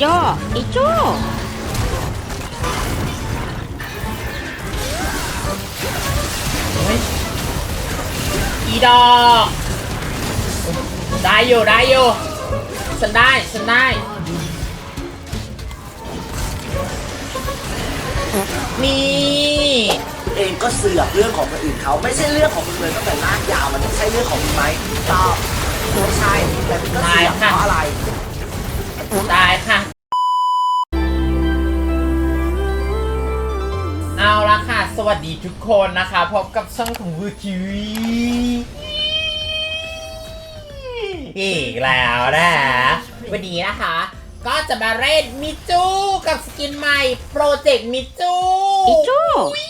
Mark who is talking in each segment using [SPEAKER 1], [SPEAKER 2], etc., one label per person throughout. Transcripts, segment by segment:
[SPEAKER 1] โจ้ไอ้โจ้
[SPEAKER 2] เฮ้ยอีดอกได้อยู่ได้อยู่ฉันได้ฉันได้ นี่
[SPEAKER 3] เองก็เสือกเรื่องของคนอื่นเขาไม่ใช่เรื่องของมึงเลยตั้งแต่ลากยาวมันไม่ใช่เรื่องของมึงไหมตอบไม่ใช่แต่มึงก็เสือกเพราะอะไร
[SPEAKER 2] ตายค่ะ เอาละค่ะ สวัสดีทุกคนนะคะ พบกับช่องของวูคิวีอีกแล้วนะ วันนี้นะคะ ก็จะมาเล่นมิจูกับสกินใหม่โปรเจกต์มิจู
[SPEAKER 1] ไอ้โจ้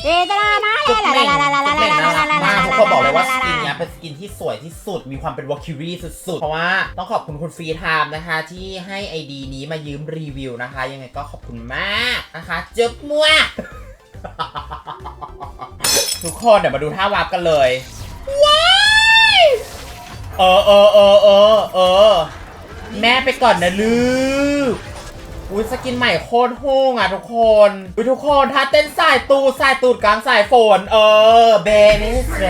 [SPEAKER 1] เอตรามา
[SPEAKER 2] จุด
[SPEAKER 1] ลา
[SPEAKER 2] เม่ง
[SPEAKER 1] ลาลาลาลา
[SPEAKER 2] จุด
[SPEAKER 1] ลา
[SPEAKER 2] เม่ง
[SPEAKER 1] ลา
[SPEAKER 2] น่า
[SPEAKER 1] ลา
[SPEAKER 2] รัก
[SPEAKER 1] ลาลา
[SPEAKER 2] มาก ทุกคนบอกเลยว่าสกินเนี้ยเป็นสกินที่สวยที่สุด มีความเป็นวอลคิรีสุดๆ เพราะว่าต้องขอบคุณคุณฟรีไทม์นะคะ ที่ให้ไอดีนี้มายืมรีวิวนะคะ ยังไงก็ขอบคุณมากนะคะ จุ๊บมัว ทุกคนเดี๋ยวมาดูท่าวาร์ปกันเลย ว้ายเออเออเออเออเออแม่ไปก่อนนะลูก อุ้ยสกินใหม่โคตรฮู้งอะทุกคนอุ้ยทุกคนถ้าเต้นสายตูดสายตูดกลางสายฝน เออเบบี้แฟ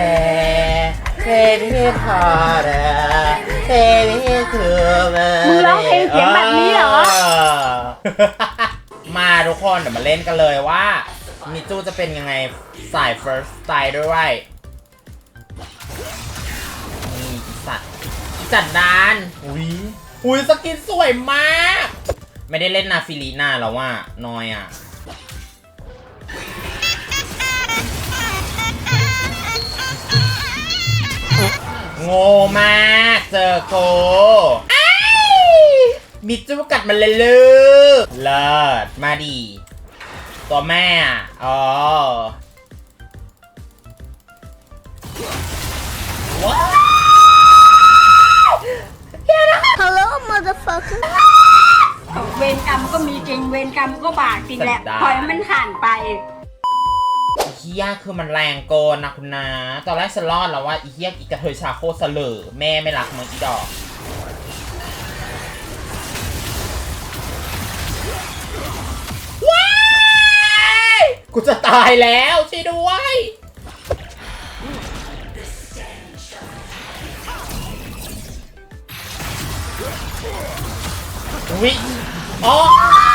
[SPEAKER 2] เบบี้พาราเบบี้คือ
[SPEAKER 1] มึงร้องเพลงเสียงแบบนี้เหรอ
[SPEAKER 2] มาทุกคนเดี๋ยวมาเล่นกันเลยว่ามิจูจะเป็นยังไงสาย first style ด้วยนี่อีสัตว์อีสัตว์ดานอุ้ยอุ้ยสกินสวยมาก ไม่ได้เล่นนาฟิลีนาแล้วว่านอยอะ โง่มากเจอโกอ้ายมิจูกัดมันเลยลูกเลิศมาดี ตัวแม่อะอ๋
[SPEAKER 1] เวรกรรมก็บาปจริงแหละปล่อยให้มันผ่านไป
[SPEAKER 2] อีเฮียคือมันแรงเกินนะคุณนาตอนแรกฉันรอดแล้วว่าอีเฮียอีกระเทยชาโคตรเสลอแม่ไม่รักมึงอีดอก ว้ายกูจะตายแล้วช่วยด้วย วิอ๋อ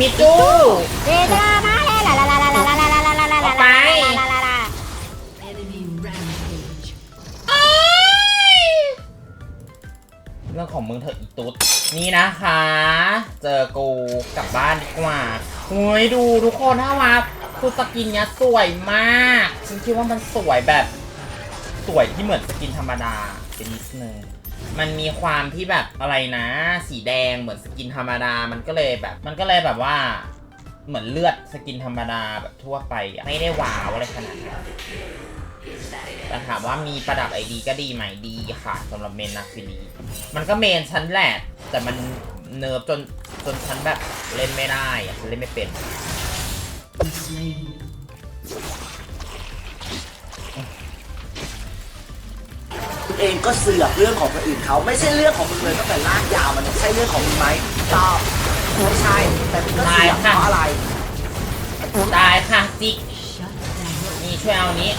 [SPEAKER 2] มิจู
[SPEAKER 1] เอตรามาลาลาลาลาลาลาลาลาลาลาลาลาลาลา
[SPEAKER 4] Enemy rampage.
[SPEAKER 2] เรื่องของมึงเถอะอีตุ๊ดนี่นะคะเจอกูกลับบ้านดีกว่าหุยดูทุกคนถ้าว่าคือสกินเนี้ยสวยมากฉันคิดว่ามันสวยแบบสวยที่เหมือนสกินธรรมดาเป็นนิดนึง มันมีความที่แบบอะไรนะ สีแดงเหมือนสกินธรรมดา มันก็เลยแบบ มันก็เลยแบบว่า เหมือนเลือดสกินธรรมดาแบบทั่วไปอะไม่ได้ว้าวอะไรขนาดนั้นแต่ถามว่ามีประดับไอดีก็ดีไหมดีค่ะสำหรับเมนนาฟิลีมันก็เมนฉันแหละแต่มันเนิร์ฟจนจนฉันแบบเล่นไม่ได้อะฉันเล่นไม่เป็น
[SPEAKER 3] เองก็เสือกเรื่องของคนอื่นเขาไม่ใช่เรื่องของมึงเลยตั้งแต่ลากยาวมันไม่ใช่เรื่องของมึงไหมตอบไม่ใช่แต่มึงก็เสือกเพราะอะไร
[SPEAKER 2] ตายค่ะจิก
[SPEAKER 4] Shut down.
[SPEAKER 2] นี่ช่วยเอานี้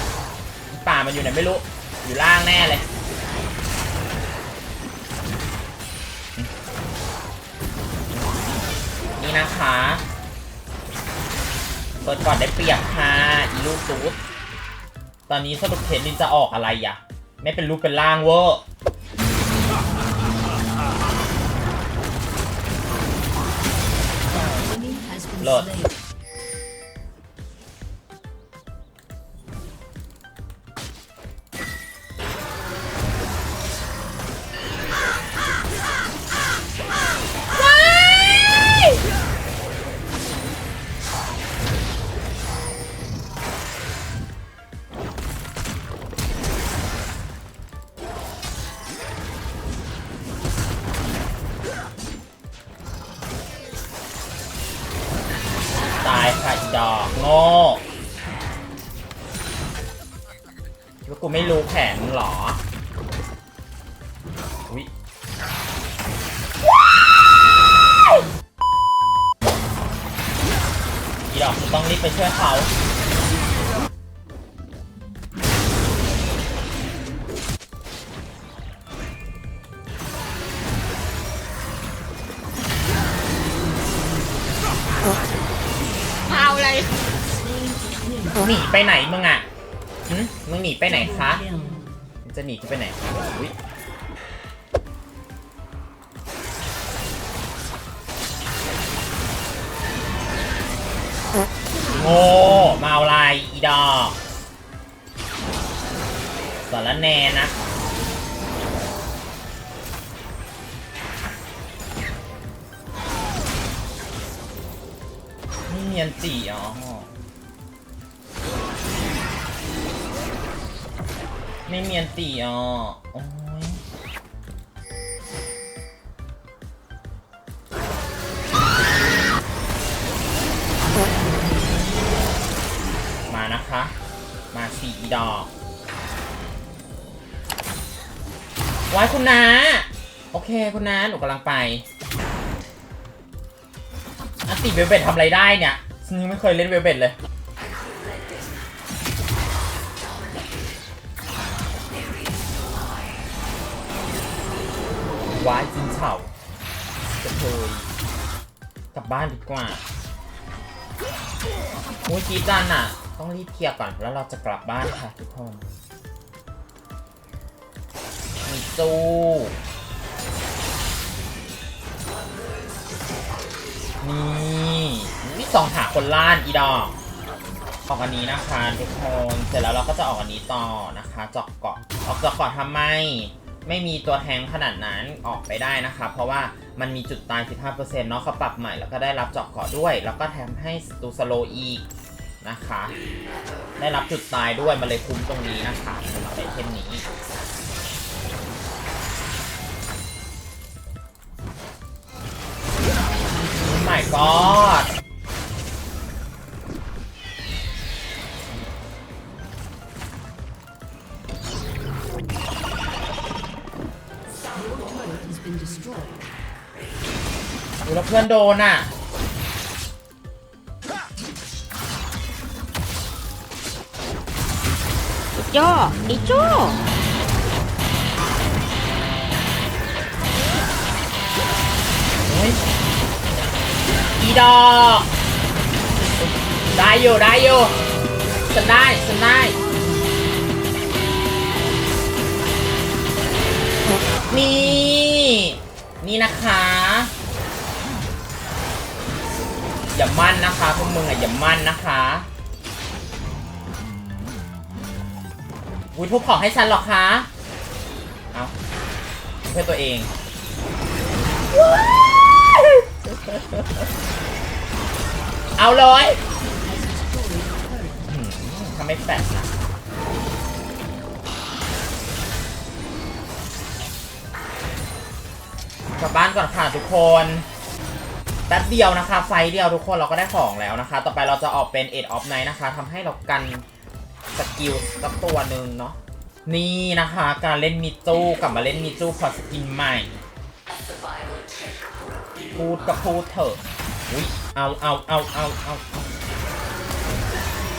[SPEAKER 2] ป่ามันอยู่ไหนไม่รู้ อยู่ล่างแน่เลยนี่นะคะเปิดก่อนได้เปรียบค่ะอีลูกตูดตอนนี้สรุปเทนนินจะออกอะไรอะ ไม่เป็นรูปเป็นร่างเวอร์
[SPEAKER 4] Enemy has been
[SPEAKER 2] กูไม่รู้แผนมึงเหรอ อุ๊ยอีดอกกูต้องรีบไปช่วยเขา
[SPEAKER 1] เอาอะไร
[SPEAKER 2] หนีไปไหนมึงอะ หึมึงหนีไปไหนคะมึงจะหนีกูไปไหนอุ๊ยโง่มาเอาลายอีดอกสารแหนนะไม่เนียนจีอ๋อ ไม่เมียนตีอ๋อโอ้ยมานะคะ มาสี่ดอกไว้คุณนาโอเคคุณนาหนูกำลังไปอติเวลเบตทำอะไรได้เนี่ยฉันยังไม่เคยเล่นเวลเบตเลย เฉาจะเคยกลับบ้านดีกว่าเมื่อกี้จันอะ ต้องรีบเคลียร์ก่อนแล้วเราจะกลับบ้านค่ะทุกคนมีตู้นี่วิสองหาคนล่านอีดอกออกอันนี้นะคะทุกคน เสร็จแล้วเราก็จะออกอันนี้ต่อนะคะจาะเกาะออกจาะเกาะทำไม ไม่มีตัวแทงขนาดนั้นออกไปได้นะคะ เพราะว่ามันมีจุดตาย 15%เนาะเขาปรับใหม่แล้วก็ได้รับเจาะเกาะด้วย แล้วก็แถมให้ตูสโลอีกนะคะ ได้รับจุดตายด้วย มันเลยคุ้มตรงนี้นะคะสำหรับไอเทมนี้ my god
[SPEAKER 4] Your been destroyed.
[SPEAKER 2] ดูแล้วเพื่อนโดนอะ
[SPEAKER 1] ย่อไอ้โจ้
[SPEAKER 2] เฮ้ยอีดอกได้อยู่ได้อยู่ฉันได้ฉันได้ นี่ นี่นะคะ อย่ามั่นนะคะพวกมึงอะอย่ามั่นนะคะอุ้ยทุบของให้ฉันหรอคะ เอาเพื่อตัวเอง เอาเลยอืมทำไม่แปดนะ กลับบ้านก่อนค่ะทุกคนแป๊บเดียวนะคะ ไฟเดียวทุกคนเราก็ได้ของแล้วนะคะ ต่อไปเราจะออกเป็น Eight of Night นะคะทำให้เรากันสกิลสักตัวหนึ่งเนาะนี่นะคะ การเล่นมิจูกลับมาเล่นมิจูพอสกินใหม่ พูดก็พูดเถอะอุ้ยเอาเอาเอาเอาเอา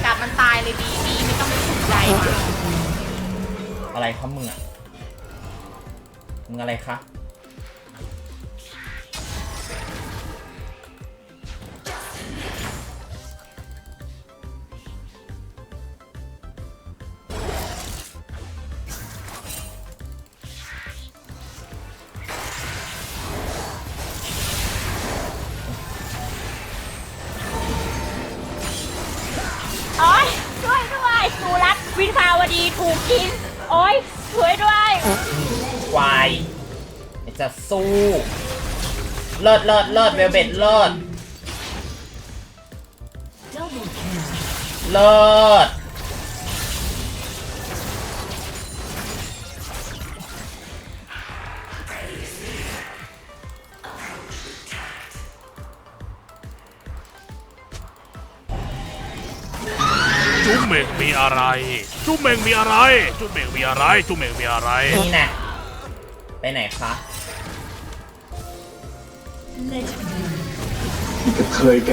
[SPEAKER 1] จับมันตายเลยดีดีไม่ต้องไปสนใจมัน
[SPEAKER 2] อะไรคะมึงอะมึงอะไรคะ
[SPEAKER 1] สู้
[SPEAKER 2] เลิศเลิศเลิศเวลเบตเลิศ
[SPEAKER 4] Double kill.
[SPEAKER 2] เลิศ
[SPEAKER 5] จุ๊บเหม่งมีอะไร จุ๊บเหม่งมีอะไร จุ๊บเหม่งมีอะไร จุ๊บเหม่งมีอะไร
[SPEAKER 2] นี่นะไปไหนคะ
[SPEAKER 6] กับเคยแก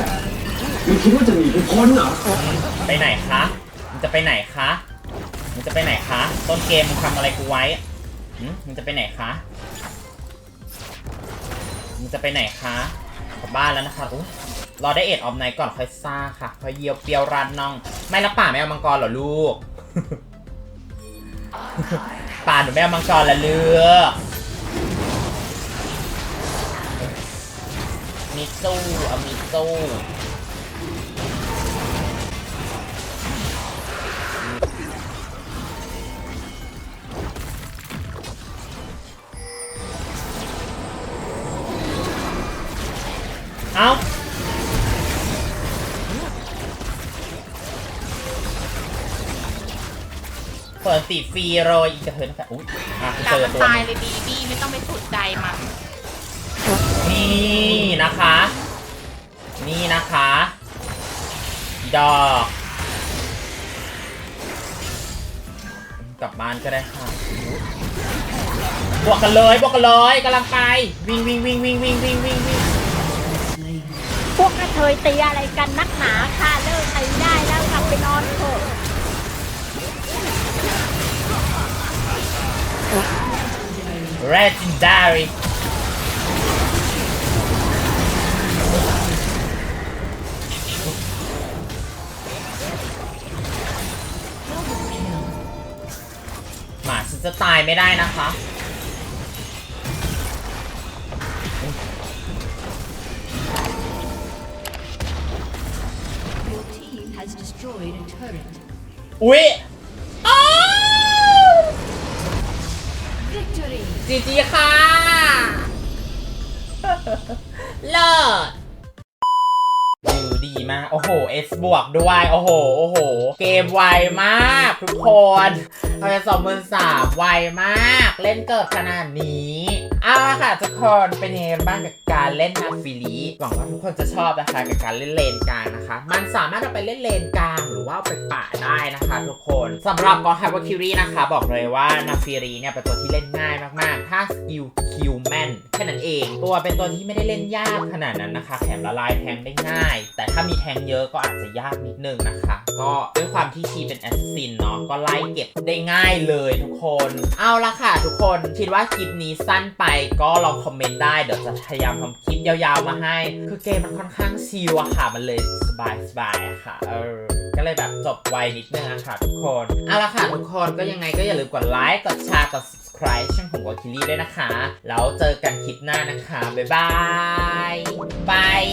[SPEAKER 6] มึงคิดว่าจะหนีไปพ้นเหรอ
[SPEAKER 2] ไปไหนคะมันจะไปไหนคะมันจะไปไหนคะ ต้นเกมมึงทำอะไรกูไว้หึมึงจะไปไหนคะมึงจะไปไหนคะกลับบ้านแล้วนะคะอุ๊ยรอได้เอ็ดออฟไนก่อนค่อยซ่าค่ะค่อยเยียวเปรียวรันน้อง ไม่ละป่าไม่เอามังกรเหรอลูก ป่าหนูไม่เอามังกรละเลือก มีสู้อามีสู้เอาเปิดสีฟรีโรยอีกกระเทินแต่อุ๊ยอะกู
[SPEAKER 7] กลั
[SPEAKER 2] เจอตัว
[SPEAKER 7] ตายเลยดีดีไม่ต้องไปสนใจมัน
[SPEAKER 2] นี่นะคะ นี่นะคะ ดอก กลับบ้านก็ได้ค่ะบวกกันเลยบวกกันเลยกำลังไปวิ่งวิ่งวิ่งวิ่งวิ่งวิ่งวิ่งวิ่ง
[SPEAKER 4] Slain.
[SPEAKER 1] พวกกระเทยตีอะไรกันนักหนาค่ะเลิกตีได้แล้วกลับไปนอนเถอะ
[SPEAKER 2] เจะตายไม่ได้นะคะ อุ้ยจีจีค่ะ เลิศ ดีมาก โอ้โห S บวกด้วย โอ้โห โอ้โห เกมไวมากทุกคนทำไมสองหมื่นสามไวมาก เล่นเกิดขนาดนี้เอาละค่ะทุกคนเป็นยังไงบ้างกับการเล่นนาฟิลีหวังว่าทุกคนจะชอบนะคะกับการเล่นเลนกลางนะคะ มันสามารถเอาไปเล่นเลนกลางหรือว่าไปป่าได้นะคะ ทุกคนสำหรับกองไฮวาคิรีนะคะ บอกเลยว่านาฟิรีเนี่ยเป็นตัวที่เล่นง่ายมากๆ ถ้าสกิล คิวแมนแค่นั้นเอง ตัวเป็นตัวที่ไม่ได้เล่นยากขนาดนั้นนะคะแถมละลายแทงได้ง่าย แต่ถ้ามีแทงเยอะก็อาจจะยากนิดนึงนะคะ ก็ด้วยความที่ชีเป็นแอสซินเนาะก็ไล่เก็บได้ง่ายเลยทุกคน เอาละค่ะทุกคนคิดว่าคลิปนี้สั้นไปก็ลองคอมเมนต์ได้เดี๋ยวจะพยายามทำคลิปยาวๆมาให้ คือเกมมันค่อนข้างชิลอะค่ะมันเลยสบายสบายๆอะค่ะเออก็เลยแบบจบไวนิดนึงอะค่ะทุกคนเอาละค่ะทุกคนก็ยังไงก็อย่าลืมกดไลค์กดแชร์กด subscribe ช่องของวอคิลี่ด้วยนะคะ แล้วเจอกันคลิปหน้านะคะ บ๊ายบาย บาย